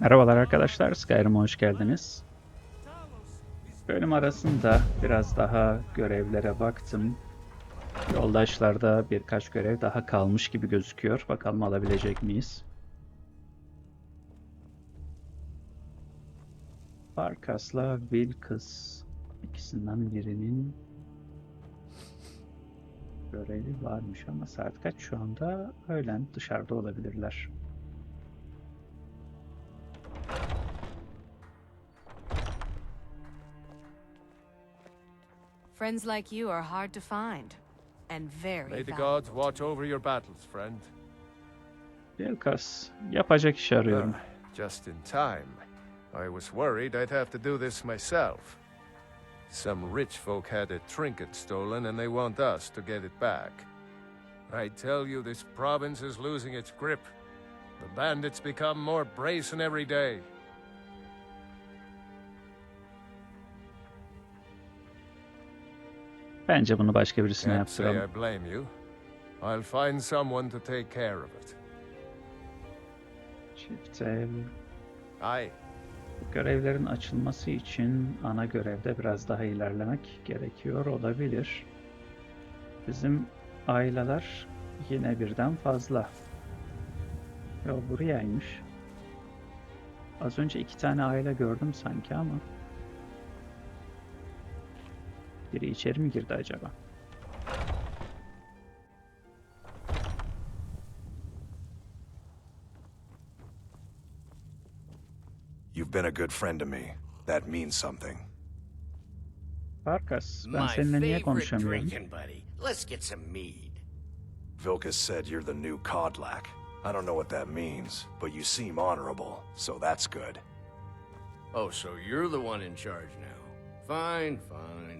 Merhabalar arkadaşlar, Skyrim'e hoş geldiniz. Bölüm arasında biraz daha görevlere baktım. Yoldaşlarda birkaç görev daha kalmış gibi gözüküyor. Bakalım alabilecek miyiz? Farkas'la Vilkes ikisinden birinin görevi varmış ama saat kaç şu anda? Öğlen dışarıda olabilirler. Friends like you are hard to find. And very May the gods watch over your battles, friend. Vilkas, yapacak iş arıyorum. Ah, just in time. I was worried I'd have to do this myself. Some rich folk had a trinket stolen and they want us to get it back. I tell you, this province is losing its grip. The bandits become more brazen every day. Bence bunu başka birisine yaptıralım. I'll find someone to take care of it. Çift el. Aye. Görevlerin açılması için ana görevde biraz daha ilerlemek gerekiyor olabilir. Bizim aileler yine birden fazla. Yo burayaymış. Az önce iki tane aile gördüm sanki ama. Biri içeri mi girdi acaba? You've been a good friend to me. That means something. Farkas, ben My seninle niye favorite konuşamıyorum? drinking buddy. Let's get some mead. Vilkas said you're the new Kodlak. I don't know what that means, but you seem honorable, so that's good. Oh, so you're the one in charge now. Fine, fine.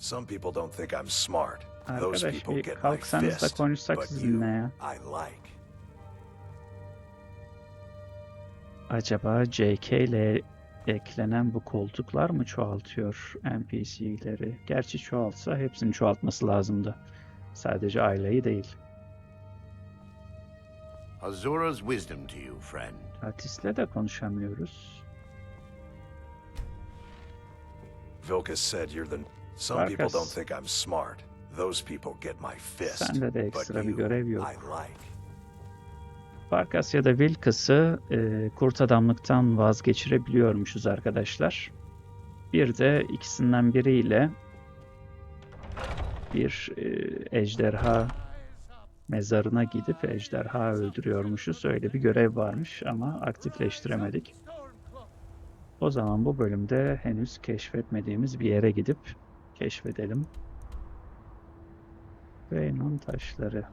Some people don't think I'm smart. Those Arkadaş people bir get my kalksanız da fist, konuşsak but sizinle you, ya. I like. Acaba JK ile eklenen bu koltuklar mı çoğaltıyor NPC'leri? Gerçi çoğaltsa hepsini çoğaltması lazımdı. Sadece aileyi değil. Azura's wisdom to you, friend. Artistle de konuşamıyoruz. Vilkas said you're the. Some people don't think I'm smart. Those people get my fist, Sende de but ekstra bir you, görev yok. I like. Farkas ya da Vilkas'ı e, kurt adamlıktan vazgeçirebiliyormuşuz arkadaşlar. Bir de ikisinden biriyle bir e, ejderha mezarına gidip ejderha öldürüyormuşuz. Öyle bir görev varmış ama aktifleştiremedik. O zaman bu bölümde henüz keşfetmediğimiz bir yere gidip keşfedelim. Reynon taşları.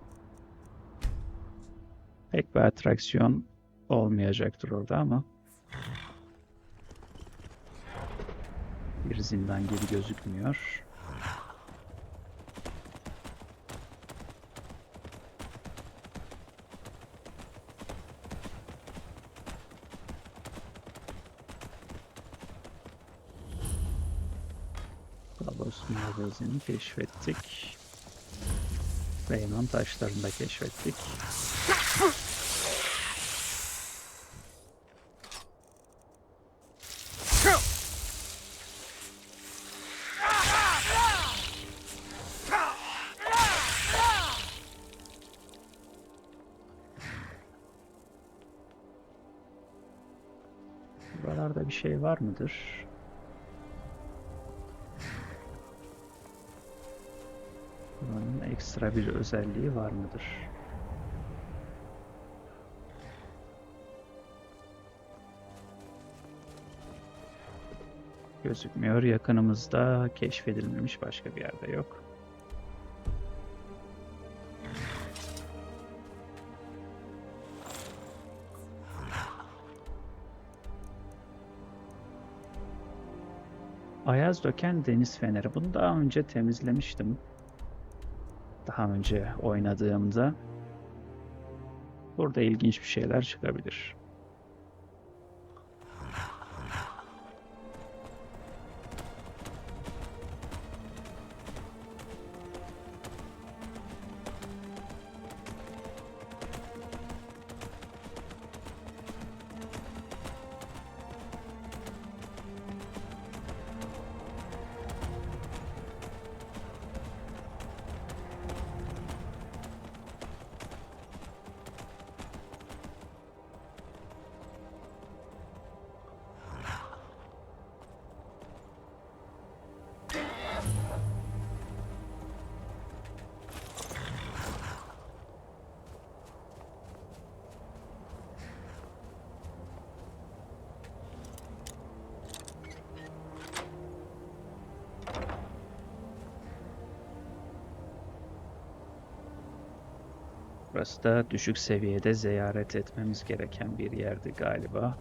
Pek bir atraksiyon olmayacaktır orada ama bir zindan gibi gözükmüyor. Mağazasını keşfettik. Reynon taşlarını da keşfettik. Buralarda bir şey var mıdır? Buranın ekstra bir özelliği var mıdır? Gözükmüyor. Yakınımızda keşfedilmemiş başka bir yerde yok. Ayaz döken deniz feneri. Bunu daha önce temizlemiştim. Daha önce oynadığımda. Burada ilginç bir şeyler çıkabilir. Burası da düşük seviyede ziyaret etmemiz gereken bir yerdi galiba.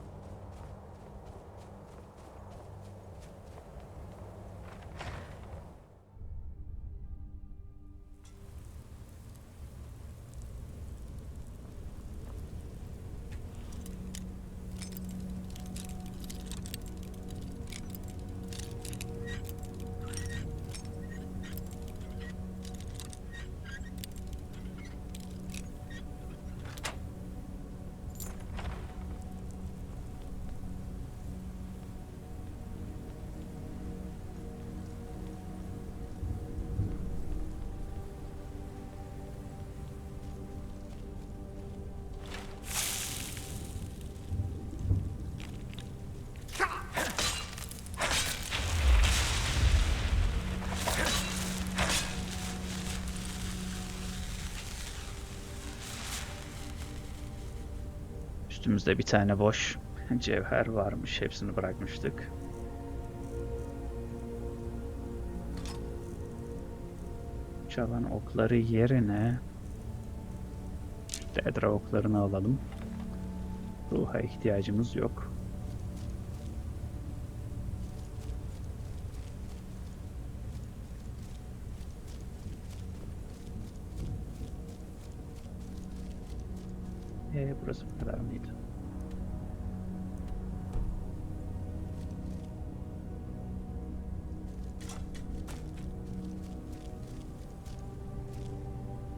Üstümüzde bir tane boş cevher varmış. Hepsini bırakmıştık. Çalan okları yerine Dedra oklarını alalım. Ruha ihtiyacımız yok. Ee, burası bu kadar mıydı?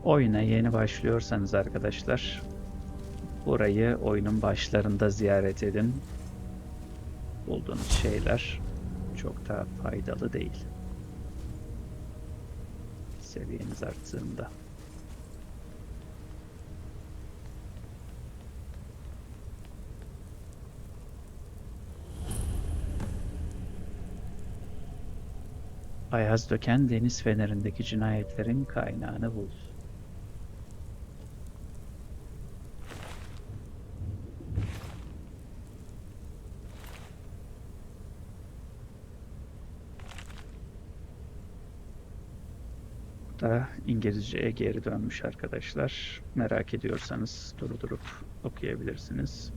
Oyuna yeni başlıyorsanız arkadaşlar burayı oyunun başlarında ziyaret edin. Bulduğunuz şeyler çok da faydalı değil. Seviyeniz arttığında. Ayaz döken deniz fenerindeki cinayetlerin kaynağını bul. da İngilizceye geri dönmüş arkadaşlar. Merak ediyorsanız durdurup okuyabilirsiniz.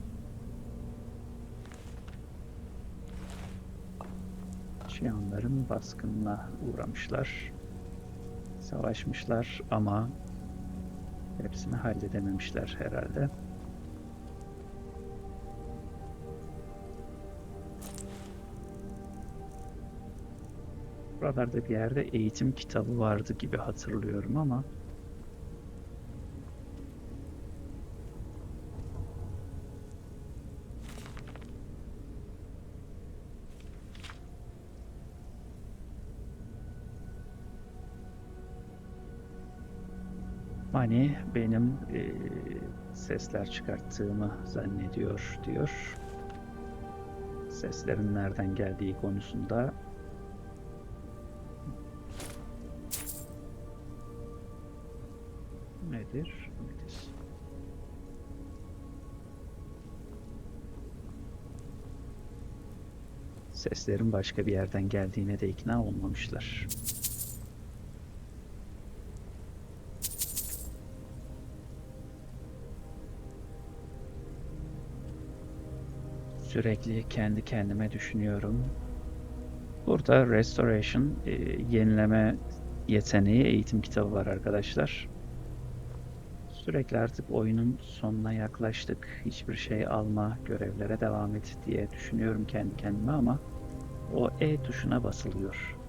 Çiyanların baskınına uğramışlar. Savaşmışlar ama hepsini halledememişler herhalde. Buralarda bir yerde eğitim kitabı vardı gibi hatırlıyorum ama Mani benim eee, sesler çıkarttığımı zannediyor diyor. Seslerin nereden geldiği konusunda nedir? Nedir? Seslerin başka bir yerden geldiğine de ikna olmamışlar. Sürekli kendi kendime düşünüyorum. Burada Restoration, e, yenileme yeteneği eğitim kitabı var arkadaşlar. Sürekli artık oyunun sonuna yaklaştık. Hiçbir şey alma, görevlere devam et diye düşünüyorum kendi kendime ama o E tuşuna basılıyor.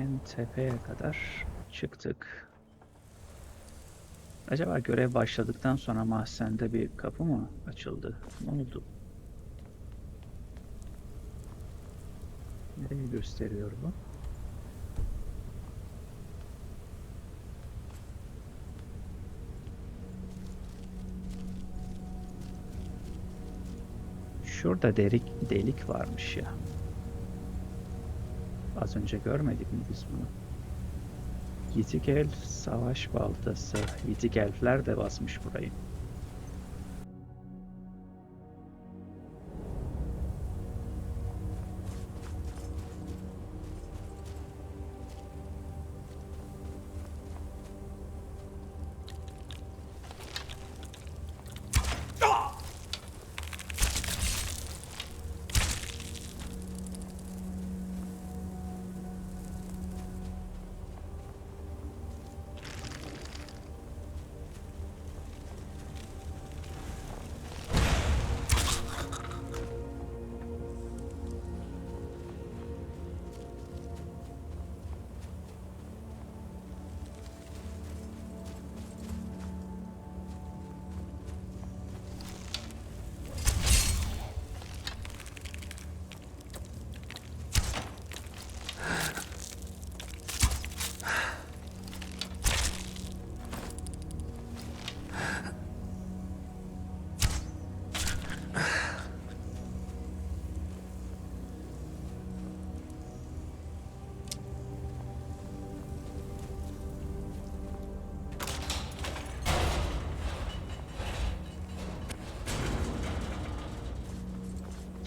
En tepeye kadar çıktık. Acaba görev başladıktan sonra mahzende bir kapı mı açıldı? Ne oldu? Nereye gösteriyor bu? Şurada delik delik varmış ya. Az önce görmedik mi biz bunu? Yitik elf savaş baltası. Yitik elfler de basmış burayı.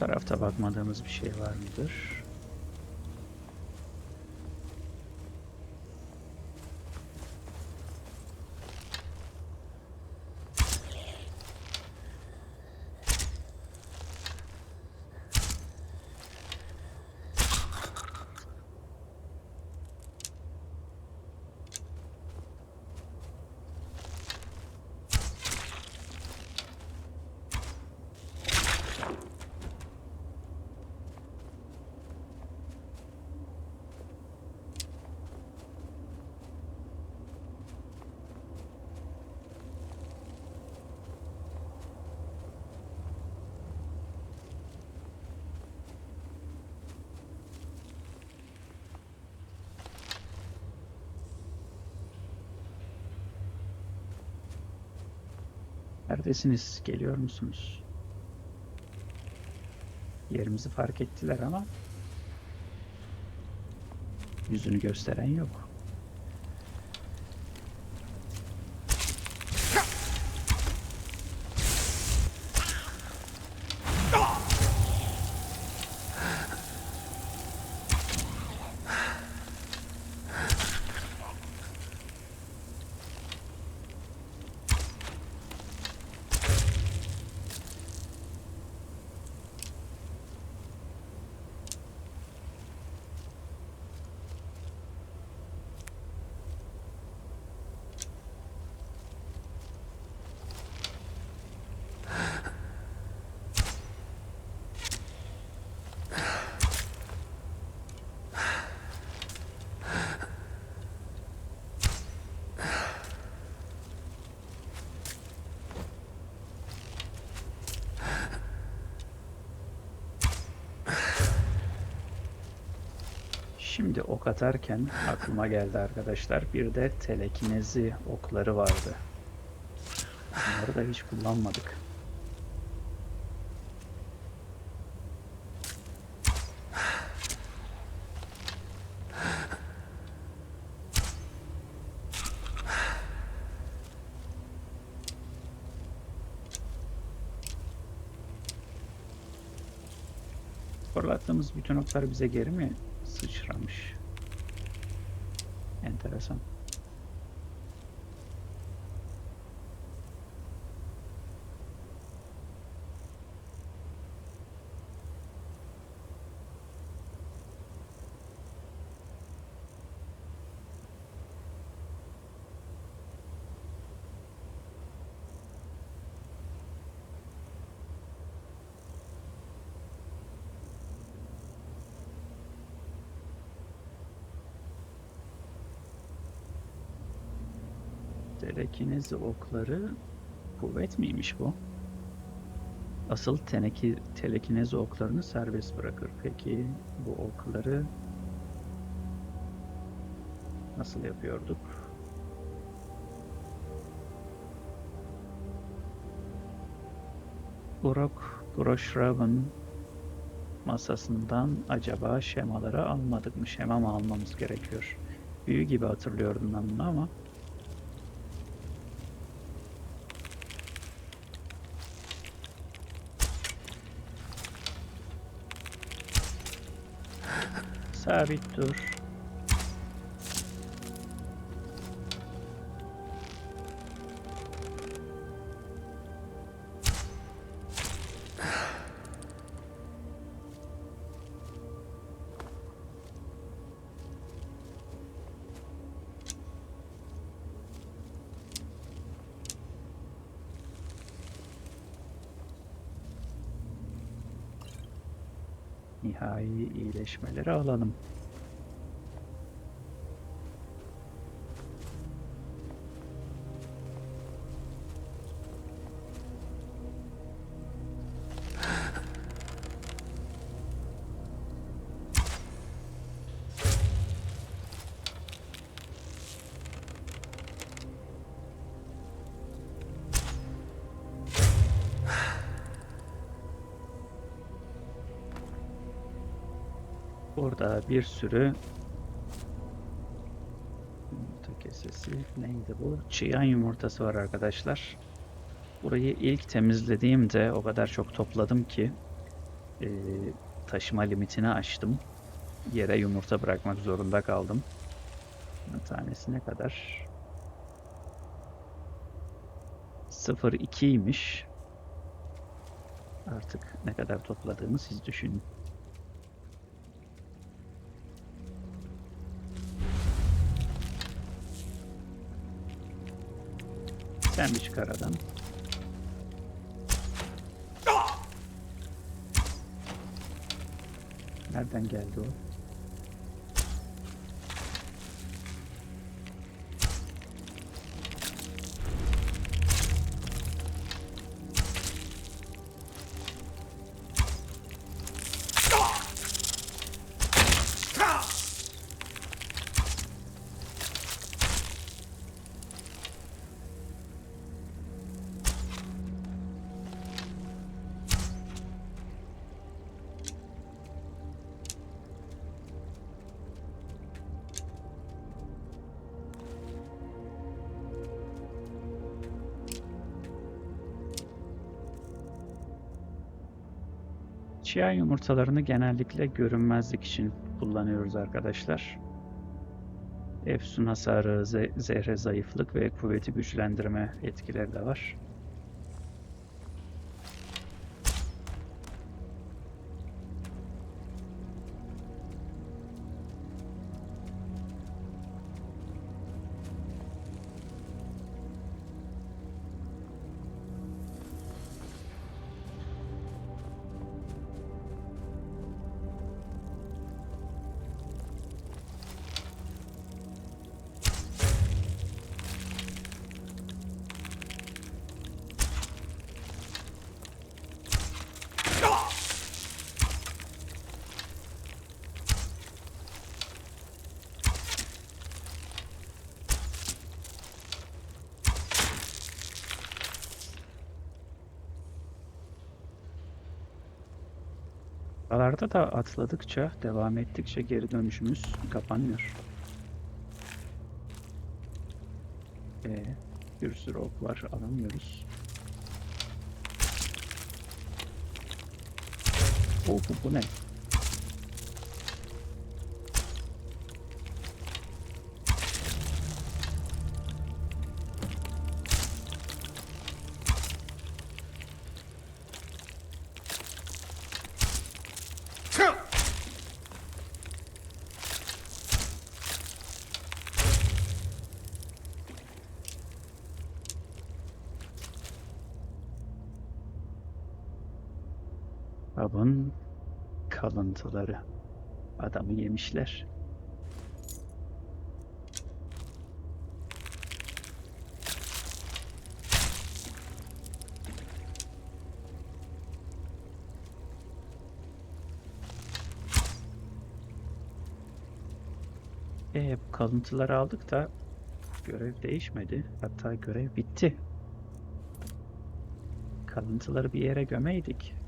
Tarafta bakmadığımız bir şey var mıdır? Neredesiniz? Geliyor musunuz? Yerimizi fark ettiler ama yüzünü gösteren yok. Şimdi ok atarken aklıma geldi arkadaşlar. Bir de telekinezi okları vardı. Bunları da hiç kullanmadık. Fırlattığımız bütün oklar bize geri mi sıçramış? Enteresan. Telekinezi okları kuvvet miymiş bu? Asıl teneki, telekinez oklarını serbest bırakır. Peki bu okları nasıl yapıyorduk? Urok Groshrav'ın masasından acaba şemaları almadık mı? Şema mı almamız gerekiyor? Büyü gibi hatırlıyordum ben bunu ama sabit dur. İyileşmeleri alalım. Burada bir sürü yumurta kesesi neydi bu? Çıyan yumurtası var arkadaşlar. Burayı ilk temizlediğimde o kadar çok topladım ki eee, taşıma limitini aştım. Yere yumurta bırakmak zorunda kaldım. Tanesi ne kadar? 0.2'ymiş. Artık ne kadar topladığımı siz düşünün. Sen bir çıkar adam. Nereden geldi o? Çiğ yumurtalarını genellikle görünmezlik için kullanıyoruz arkadaşlar. Efsun hasarı, ze- zehre zayıflık ve kuvveti güçlendirme etkileri de var. Buralarda da atladıkça, devam ettikçe geri dönüşümüz kapanmıyor. Ee, bir sürü ok var, alamıyoruz. Oh, bu, bu ne? kalıntıları. Adamı yemişler. E, bu kalıntıları aldık da görev değişmedi. Hatta görev bitti. Kalıntıları bir yere gömeydik.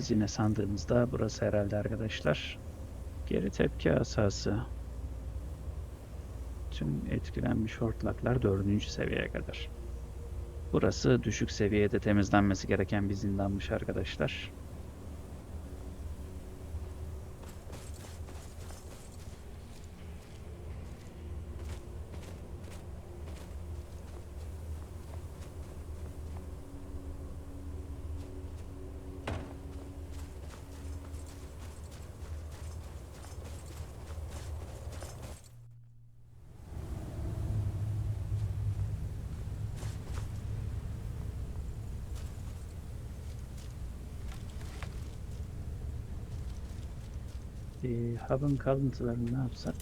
Hazine sandığımızda burası herhalde arkadaşlar. Geri tepki asası. Tüm etkilenmiş hortlaklar dördüncü seviyeye kadar. Burası düşük seviyede temizlenmesi gereken bir zindanmış arkadaşlar. Ee, hub'ın kalıntılarını ne yapsak?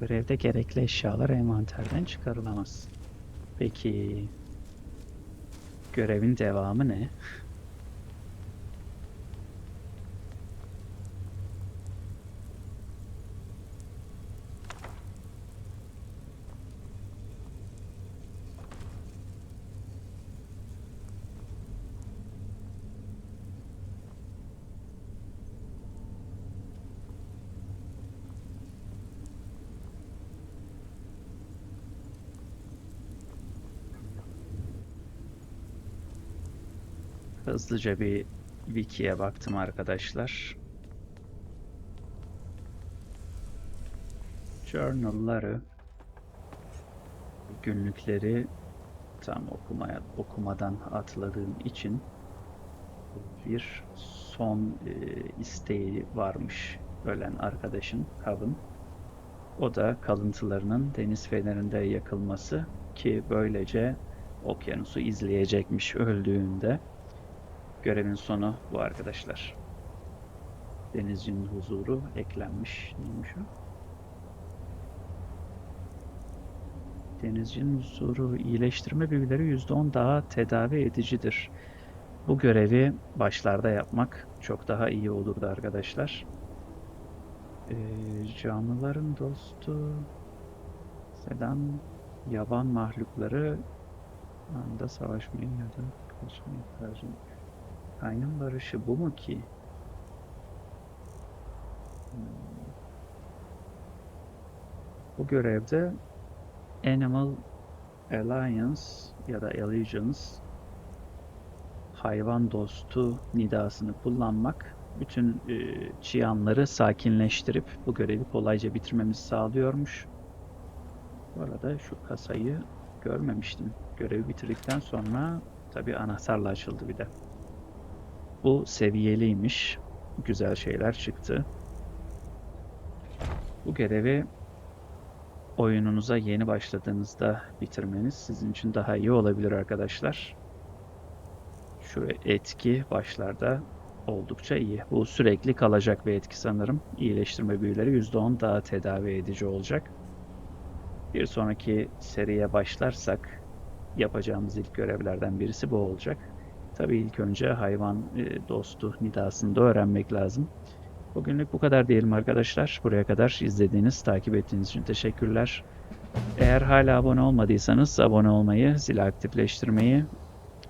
Görevde gerekli eşyalar envanterden çıkarılamaz. Peki görevin devamı ne? Hızlıca bir wiki'ye baktım arkadaşlar. Journal'ları, günlükleri tam okumaya okumadan atladığım için bir son e, isteği varmış ölen arkadaşın Kav'ın. O da kalıntılarının deniz fenerinde yakılması ki böylece okyanusu izleyecekmiş öldüğünde. Görevin sonu bu arkadaşlar. Denizcinin huzuru eklenmiş. Neymiş o? Denizcinin huzuru iyileştirme büyüleri %10 daha tedavi edicidir. Bu görevi başlarda yapmak çok daha iyi olurdu arkadaşlar. Ee, canlıların dostu sedan yaban mahlukları anda savaşmayı ya da kaçmayı tercih Kaynan barışı bu mu ki? Hmm. Bu görevde Animal Alliance ya da Allegiance hayvan dostu nidasını kullanmak bütün e, çıyanları sakinleştirip bu görevi kolayca bitirmemizi sağlıyormuş. Bu arada şu kasayı görmemiştim. Görevi bitirdikten sonra tabi anahtarla açıldı bir de. Bu seviyeliymiş. Güzel şeyler çıktı. Bu görevi oyununuza yeni başladığınızda bitirmeniz sizin için daha iyi olabilir arkadaşlar. Şu etki başlarda oldukça iyi. Bu sürekli kalacak bir etki sanırım. İyileştirme büyüleri %10 daha tedavi edici olacak. Bir sonraki seriye başlarsak yapacağımız ilk görevlerden birisi bu olacak. Tabii ilk önce hayvan e, dostu nidasını da öğrenmek lazım. Bugünlük bu kadar diyelim arkadaşlar. Buraya kadar izlediğiniz, takip ettiğiniz için teşekkürler. Eğer hala abone olmadıysanız abone olmayı, zili aktifleştirmeyi,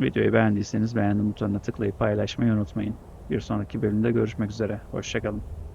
videoyu beğendiyseniz beğendim butonuna tıklayıp paylaşmayı unutmayın. Bir sonraki bölümde görüşmek üzere. Hoşçakalın.